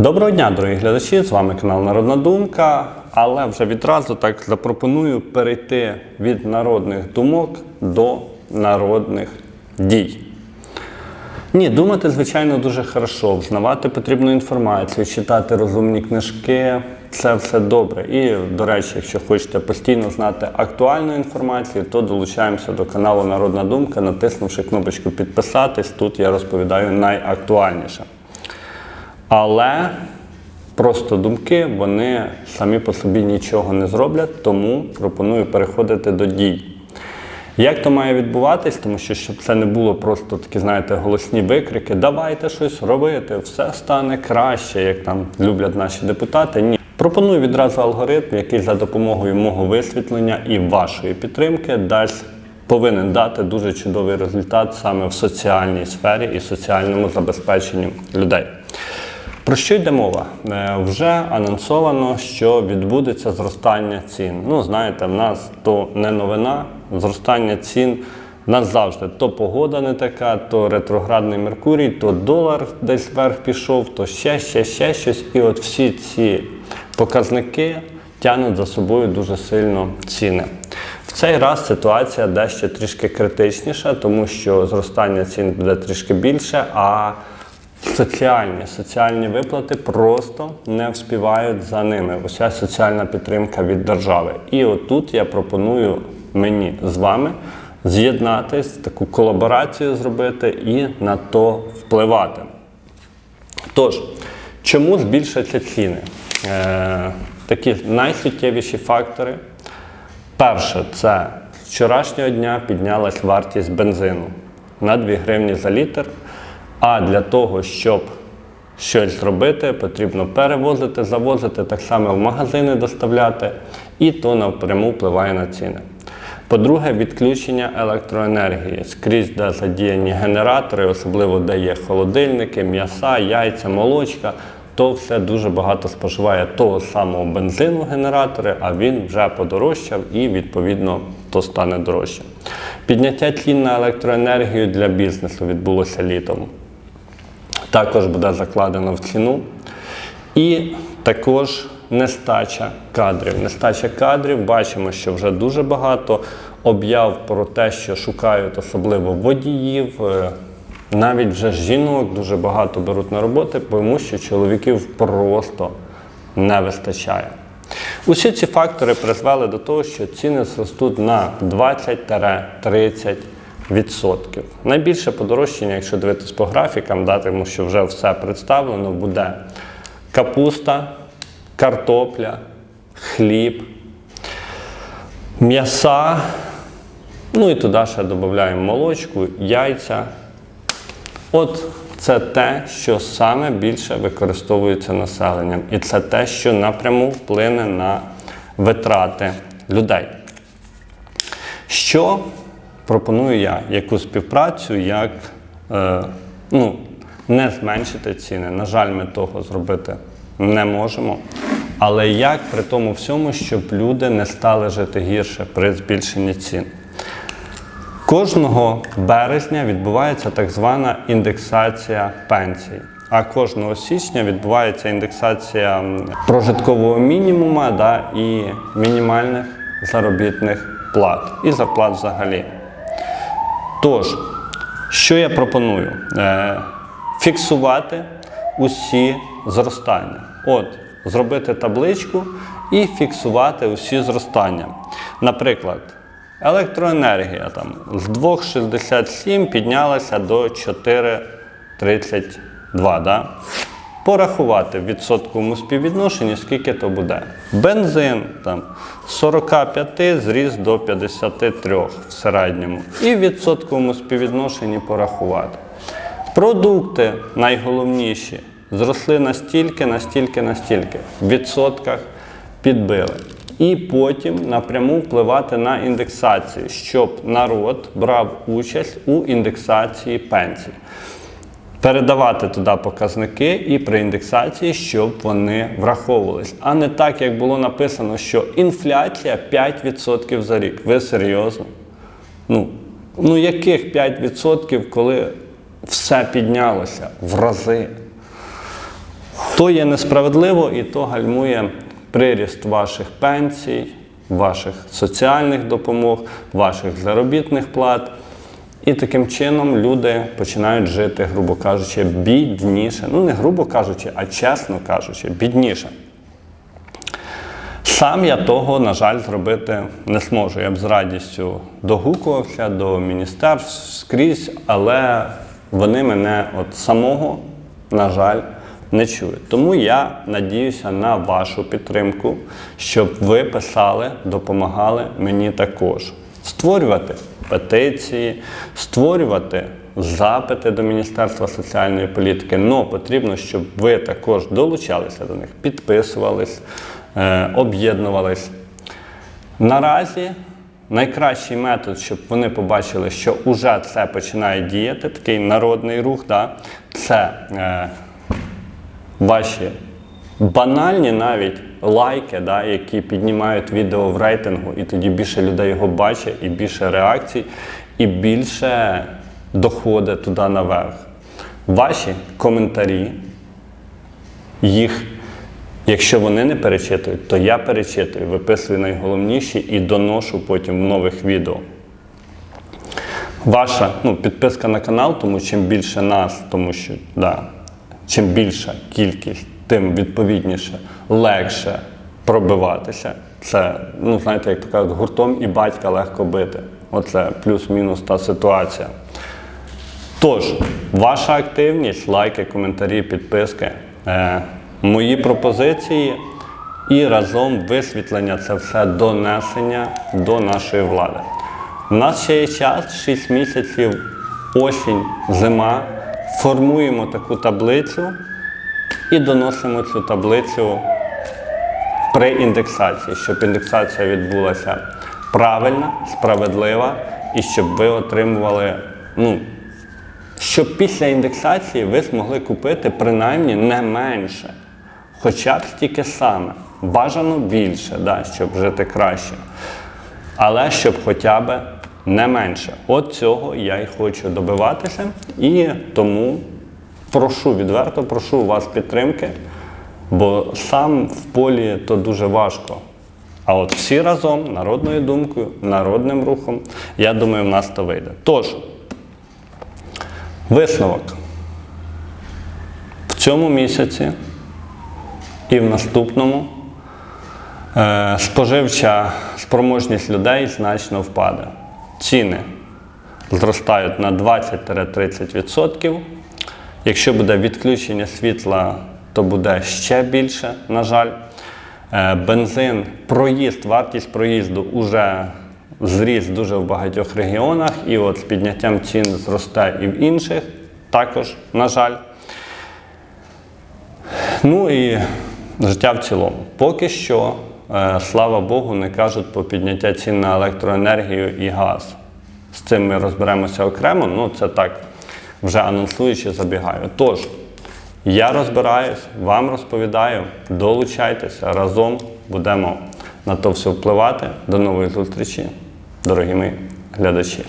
Доброго дня, дорогі глядачі! З вами канал Народна Думка. Але вже відразу так запропоную перейти від народних думок до народних дій. Ні, думати, звичайно, дуже хорошо. Взнавати потрібну інформацію, читати розумні книжки це все добре. І, до речі, якщо хочете постійно знати актуальну інформацію, то долучаємося до каналу Народна Думка, натиснувши кнопочку підписатись. Тут я розповідаю найактуальніше. Але просто думки вони самі по собі нічого не зроблять, тому пропоную переходити до дій. Як то має відбуватись, тому що щоб це не було просто такі, знаєте, голосні викрики, давайте щось робити, все стане краще, як там люблять наші депутати. Ні. Пропоную відразу алгоритм, який за допомогою мого висвітлення і вашої підтримки дасть повинен дати дуже чудовий результат саме в соціальній сфері і соціальному забезпеченню людей. Про що йде мова? Е, Вже анонсовано, що відбудеться зростання цін. Ну, знаєте, в нас то не новина, зростання цін. В нас завжди то погода не така, то ретроградний Меркурій, то долар десь вверх пішов, то ще, ще, ще щось. І от всі ці показники тягнуть за собою дуже сильно ціни. В цей раз ситуація дещо трішки критичніша, тому що зростання цін буде трішки більше, а соціальні соціальні виплати просто не вспівають за ними. Уся соціальна підтримка від держави. І отут я пропоную мені з вами з'єднатись, таку колаборацію зробити і на то впливати. Тож, чому збільшаться ціни? Е, такі найсуттєвіші фактори. Перше, це з вчорашнього дня піднялась вартість бензину на 2 гривні за літр. А для того, щоб щось зробити, потрібно перевозити, завозити, так само в магазини доставляти, і то напряму впливає на ціни. По-друге, відключення електроенергії. Скрізь, де задіяні генератори, особливо де є холодильники, м'яса, яйця, молочка, то все дуже багато споживає того самого бензину генератори, а він вже подорожчав і відповідно то стане дорожче. Підняття цін на електроенергію для бізнесу відбулося літом. Також буде закладено в ціну. І також нестача кадрів. Нестача кадрів, бачимо, що вже дуже багато об'яв про те, що шукають особливо водіїв. е, Навіть вже жінок дуже багато беруть на роботи, тому що чоловіків просто не вистачає. Усі ці фактори призвели до того, що ціни зростуть на 20-30%. Найбільше подорожчання, якщо дивитись по графікам, да, тому що вже все представлено, буде капуста, картопля, хліб, м'яса. Ну і туди ще додаємо молочку, яйця. От це те, що саме більше використовується населенням. І це те, що напряму вплине на витрати людей. Що пропоную я? Яку співпрацю, як е, ну, не зменшити ціни. На жаль, ми того зробити не можемо. Але як при тому всьому, щоб люди не стали жити гірше при збільшенні цін? Кожного березня відбувається так звана індексація пенсій. А кожного січня відбувається індексація прожиткового мінімума да, і мінімальних заробітних плат і зарплат взагалі. Тож, що я пропоную? Е, фіксувати усі зростання. От, зробити табличку і фіксувати усі зростання. Наприклад, електроенергія там, з 2,67 піднялася до 4,32. Да? Порахувати в відсотковому співвідношенні, скільки то буде. Бензин там, з 45 зріс до 53 в середньому. І в відсотковому співвідношенні порахувати. Продукти найголовніші зросли настільки, настільки, настільки. В відсотках підбили. І потім напряму впливати на індексацію, щоб народ брав участь у індексації пенсій. Передавати туди показники і при індексації, щоб вони враховувались. А не так, як було написано, що інфляція 5% за рік. Ви серйозно? Ну, ну яких 5%, коли все піднялося в рази? То є несправедливо і то гальмує приріст ваших пенсій, ваших соціальних допомог, ваших заробітних плат. І таким чином люди починають жити, грубо кажучи, бідніше. Ну, не грубо кажучи, а чесно кажучи, бідніше. Сам я того, на жаль, зробити не зможу. Я б з радістю догукувався до міністерств скрізь, але вони мене от самого, на жаль, не чують. Тому я надіюся на вашу підтримку, щоб ви писали, допомагали мені також створювати петиції, створювати запити до Міністерства соціальної політики. але потрібно, щоб ви також долучалися до них, підписувались, е, об'єднувались. Наразі найкращий метод, щоб вони побачили, що вже це починає діяти, такий народний рух, да, це е, ваші банальні навіть лайки, да, які піднімають відео в рейтингу, і тоді більше людей його бачить, і більше реакцій, і більше доходить туди наверх. Ваші коментарі, їх, якщо вони не перечитують, то я перечитую, виписую найголовніші і доношу потім в нових відео. Ваша ну, підписка на канал, тому чим більше нас, тому що да, чим більша кількість, тим відповідніше легше пробиватися. Це, ну знаєте, як то кажуть, гуртом і батька легко бити. Оце плюс-мінус та ситуація. Тож, ваша активність, лайки, коментарі, підписки, е, мої пропозиції і разом висвітлення це все донесення до нашої влади. У нас ще є час, 6 місяців, осінь, зима. Формуємо таку таблицю і доносимо цю таблицю при індексації, щоб індексація відбулася правильна, справедлива і щоб ви отримували, ну, щоб після індексації ви змогли купити принаймні не менше, хоча б стільки саме. Бажано більше, да, щоб жити краще. Але щоб хоча б не менше. От цього я й хочу добиватися. І тому прошу відверто, прошу у вас підтримки, бо сам в полі то дуже важко. А от всі разом, народною думкою, народним рухом, я думаю, в нас то вийде. Тож, висновок. В цьому місяці і в наступному е, споживча спроможність людей значно впаде. Ціни зростають на 20-30%. Якщо буде відключення світла, то буде ще більше, на жаль. Е, Бензин, проїзд, вартість проїзду вже зріс дуже в багатьох регіонах, і от з підняттям цін зросте і в інших, також, на жаль. Ну і життя в цілому. Поки що, е, слава Богу, не кажуть про підняття цін на електроенергію і газ. З цим ми розберемося окремо, ну це так вже анонсуючи, забігаю. Тож, я розбираюсь, вам розповідаю, долучайтеся, разом будемо на то все впливати. До нової зустрічі, дорогі мої глядачі.